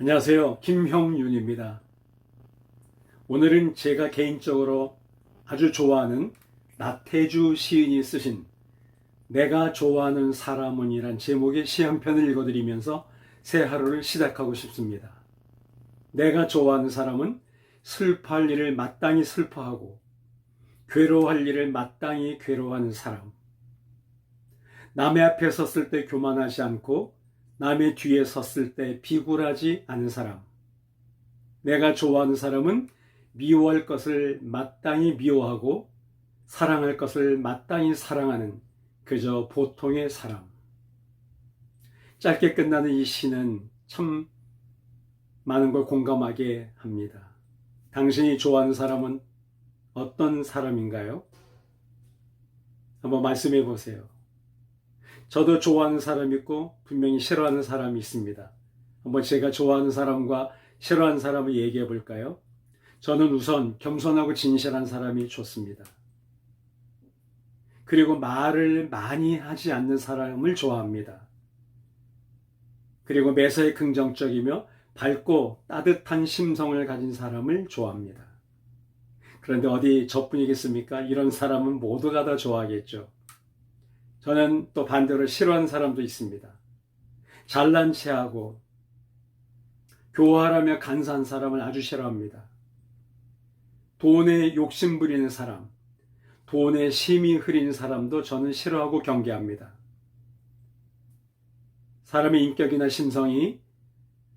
안녕하세요. 김형윤입니다. 오늘은 제가 개인적으로 아주 좋아하는 나태주 시인이 쓰신 내가 좋아하는 사람은 이란 제목의 시 한 편을 읽어드리면서 새 하루를 시작하고 싶습니다. 내가 좋아하는 사람은 슬퍼할 일을 마땅히 슬퍼하고 괴로워할 일을 마땅히 괴로워하는 사람. 남의 앞에 섰을 때 교만하지 않고 남의 뒤에 섰을 때 비굴하지 않은 사람. 내가 좋아하는 사람은 미워할 것을 마땅히 미워하고 사랑할 것을 마땅히 사랑하는 그저 보통의 사람. 짧게 끝나는 이 시는 참 많은 걸 공감하게 합니다. 당신이 좋아하는 사람은 어떤 사람인가요? 한번 말씀해 보세요. 저도 좋아하는 사람이 있고 분명히 싫어하는 사람이 있습니다. 한번 제가 좋아하는 사람과 싫어하는 사람을 얘기해 볼까요? 저는 우선 겸손하고 진실한 사람이 좋습니다. 그리고 말을 많이 하지 않는 사람을 좋아합니다. 그리고 매사에 긍정적이며 밝고 따뜻한 심성을 가진 사람을 좋아합니다. 그런데 어디 저뿐이겠습니까? 이런 사람은 모두가 다 좋아하겠죠. 저는 또 반대로 싫어하는 사람도 있습니다. 잘난 체하고 교활하며 간사한 사람을 아주 싫어합니다. 돈에 욕심 부리는 사람, 돈에 심이 흐린 사람도 저는 싫어하고 경계합니다. 사람의 인격이나 심성이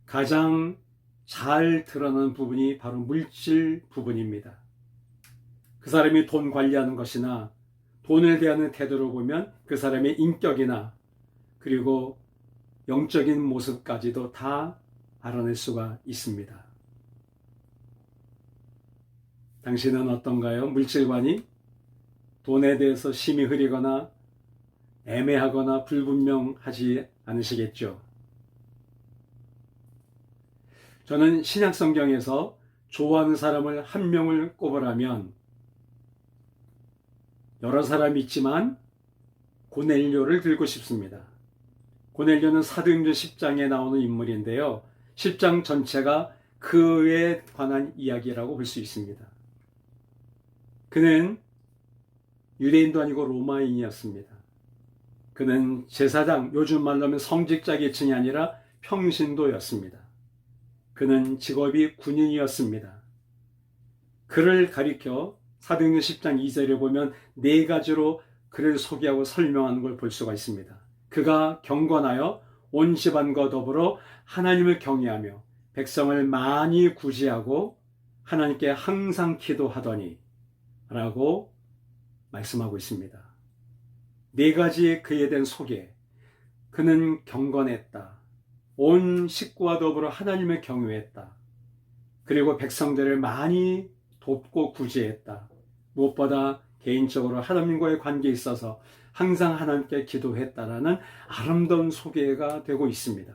가장 잘 드러나는 부분이 바로 물질 부분입니다. 그 사람이 돈 관리하는 것이나 돈을 대하는 태도를 보면 그 사람의 인격이나 그리고 영적인 모습까지도 다 알아낼 수가 있습니다. 당신은 어떤가요? 물질관이 돈에 대해서 심히 흐리거나 애매하거나 불분명하지 않으시겠죠? 저는 신약 성경에서 좋아하는 사람을 한 명을 꼽으라면 여러 사람이 있지만 고넬료를 들고 싶습니다. 고넬료는 사도행전 10장에 나오는 인물인데요. 10장 전체가 그에 관한 이야기라고 볼 수 있습니다. 그는 유대인도 아니고 로마인이었습니다. 그는 제사장, 요즘 말로 하면 성직자 계층이 아니라 평신도였습니다. 그는 직업이 군인이었습니다. 그를 가리켜 사도행전 10장 2절에 보면 네 가지로 그를 소개하고 설명하는 걸 볼 수가 있습니다. 그가 경건하여 온 집안과 더불어 하나님을 경외하며 백성을 많이 구제하고 하나님께 항상 기도하더니 라고 말씀하고 있습니다. 네 가지 그에 대한 소개. 그는 경건했다. 온 식구와 더불어 하나님을 경외했다. 그리고 백성들을 많이 돕고 구제했다. 무엇보다 개인적으로 하나님과의 관계에 있어서 항상 하나님께 기도했다라는 아름다운 소개가 되고 있습니다.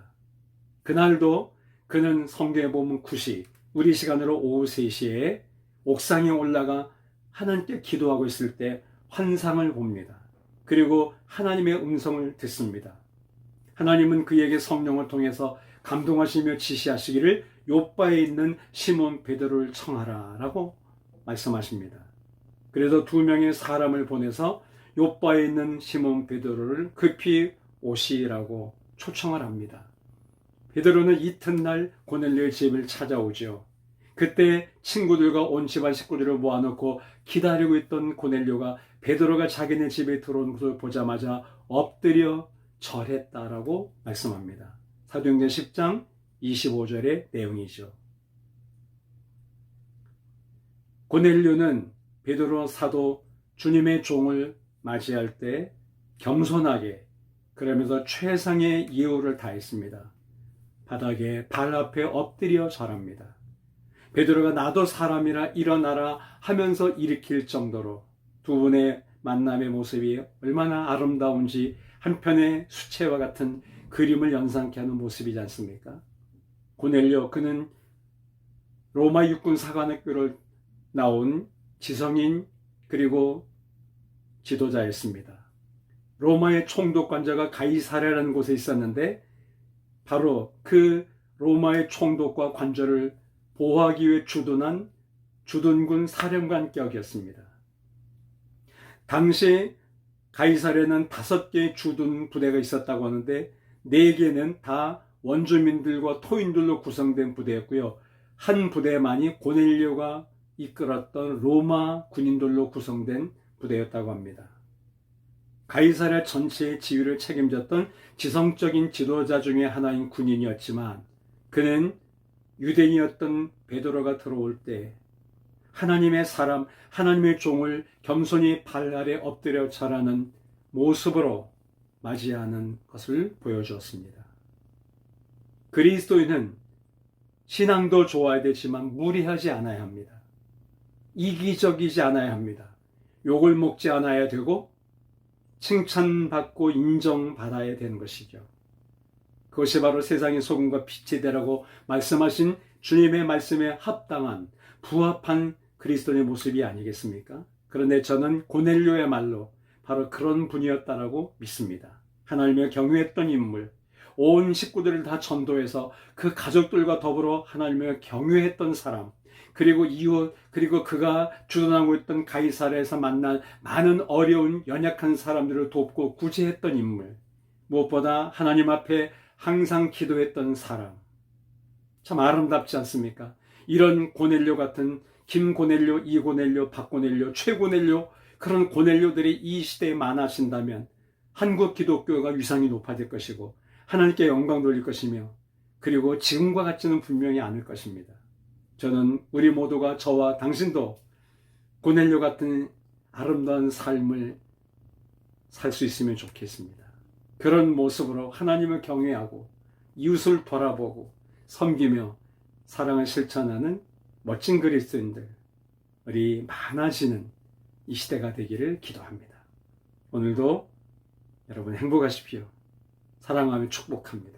그날도 그는 성경에 보면 9시, 우리 시간으로 오후 3시에 옥상에 올라가 하나님께 기도하고 있을 때 환상을 봅니다. 그리고 하나님의 음성을 듣습니다. 하나님은 그에게 성령을 통해서 감동하시며 지시하시기를 요바에 있는 시몬 베드로를 청하라라고 말씀하십니다. 그래서 두 명의 사람을 보내서 요바에 있는 시몬 베드로를 급히 오시라고 초청을 합니다. 베드로는 이튿날 고넬료의 집을 찾아오죠. 그때 친구들과 온 집안 식구들을 모아놓고 기다리고 있던 고넬료가 베드로가 자기네 집에 들어온 것을 보자마자 엎드려 절했다라고 말씀합니다. 사도행전 10장 25절의 내용이죠. 고넬료는 베드로 사도 주님의 종을 맞이할 때 겸손하게 그러면서 최상의 예우를 다했습니다. 바닥에 발 앞에 엎드려 절합니다. 베드로가 나도 사람이라 일어나라 하면서 일으킬 정도로 두 분의 만남의 모습이 얼마나 아름다운지 한편의 수채화 같은 그림을 연상케 하는 모습이지 않습니까? 고넬료 그는 로마 육군 사관학교를 나온 지성인 그리고 지도자였습니다. 로마의 총독관자가 가이사레라는 곳에 있었는데 바로 그 로마의 총독과 관절을 보호하기 위해 주둔한 주둔군 사령관 격이었습니다. 당시 가이사르에는 다섯 개의 주둔 부대가 있었다고 하는데 네 개는 다 원주민들과 토인들로 구성된 부대였고요. 한 부대만이 고넬료가 이끌었던 로마 군인들로 구성된 부대였다고 합니다. 가이사랴 전체의 지휘를 책임졌던 지성적인 지도자 중의 하나인 군인이었지만 그는 유대인이었던 베드로가 들어올 때 하나님의 사람, 하나님의 종을 겸손히 발 아래 엎드려 절하는 모습으로 맞이하는 것을 보여주었습니다. 그리스도인은 신앙도 좋아야 되지만 무리하지 않아야 합니다. 이기적이지 않아야 합니다. 욕을 먹지 않아야 되고 칭찬받고 인정받아야 되는 것이죠. 그것이 바로 세상의 소금과 빛이 되라고 말씀하신 주님의 말씀에 합당한 부합한 그리스도의 모습이 아니겠습니까? 그런데 저는 고넬료의 말로 바로 그런 분이었다라고 믿습니다. 하나님을 경외했던 인물, 온 식구들을 다 전도해서 그 가족들과 더불어 하나님을 경외했던 사람, 그리고 이후 그리고 그가 주둔하고 있던 가이사르에서 만난 많은 어려운 연약한 사람들을 돕고 구제했던 인물, 무엇보다 하나님 앞에 항상 기도했던 사람. 참 아름답지 않습니까? 이런 고넬료 같은 김고넬료, 이고넬료, 박고넬료, 최고넬료 그런 고넬료들이 이 시대에 많아진다면 한국 기독교가 위상이 높아질 것이고 하나님께 영광 돌릴 것이며 그리고 지금과 같지는 분명히 않을 것입니다. 저는 우리 모두가 저와 당신도 고넬료 같은 아름다운 삶을 살 수 있으면 좋겠습니다. 그런 모습으로 하나님을 경외하고 이웃을 돌아보고 섬기며 사랑을 실천하는 멋진 그리스도인들 우리 많아지는 이 시대가 되기를 기도합니다. 오늘도 여러분 행복하십시오. 사랑하며 축복합니다.